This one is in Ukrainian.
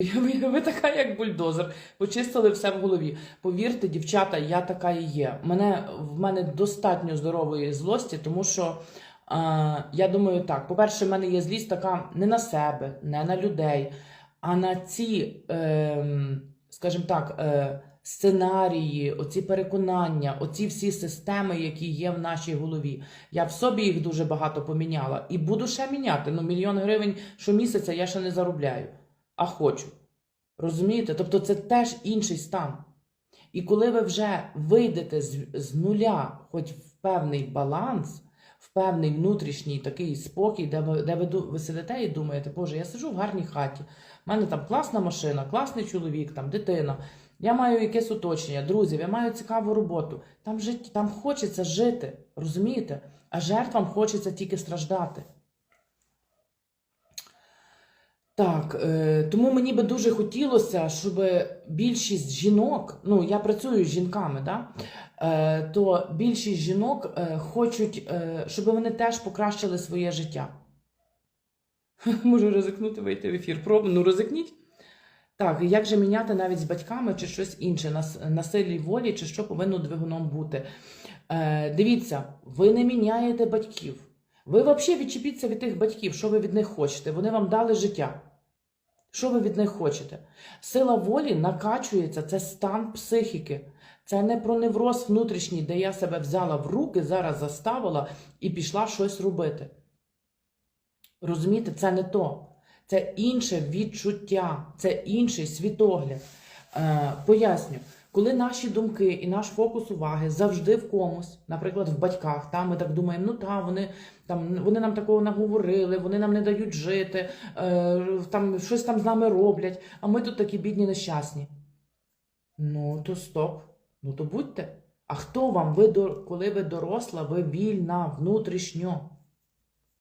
Ви, ви така, як бульдозер, почистили все в голові. Повірте, дівчата, я така і є. Мене, в мене достатньо здорової злості, тому що е, я думаю так: по-перше, в мене є злість така не на себе, не на людей, а на ці, е, скажімо так, е, сценарії, оці переконання, оці всі системи, які є в нашій голові. Я в собі їх дуже багато поміняла і буду ще міняти. Ну, мільйон гривень щомісяця я ще не заробляю а хочу. Розумієте? Тобто це теж інший стан. І коли ви вже вийдете з, з нуля, хоч в певний баланс, в певний внутрішній такий спокій, де ви, де ви, ви сидите і думаєте, Боже, я сиджу в гарній хаті, в мене там класна машина, класний чоловік, там дитина, я маю якесь оточення, друзів, я маю цікаву роботу. Там, жит, там хочеться жити, розумієте? А жертвам хочеться тільки страждати. Так, е, тому мені би дуже хотілося, щоб більшість жінок, ну я працюю з жінками, да? е, то більшість жінок е, хочуть, щоб вони теж покращили своє життя. Можу ризикнути вийти в ефір. Пробую, ну ризикніть. Так, як же міняти навіть з батьками чи щось інше, на, на силі волі, чи що повинно двигуном бути? Е, дивіться, ви не міняєте батьків. Ви взагалі відчепіться від тих батьків, що ви від них хочете. Вони вам дали життя. Що ви від них хочете? Сила волі накачується, це стан психіки. Це не про невроз внутрішній, де я себе взяла в руки, зараз заставила і пішла щось робити. Розумієте, це не то. Це інше відчуття, це інший світогляд. Е, поясню, коли наші думки і наш фокус уваги завжди в комусь, наприклад, в батьках, та, ми так думаємо, ну та, вони, там, вони нам такого наговорили, вони нам не дають жити, е, там, щось там з нами роблять, а ми тут такі бідні нещасні. Ну, то стоп. Ну то будьте. А хто вам, ви, коли ви доросла, ви вільна внутрішньо.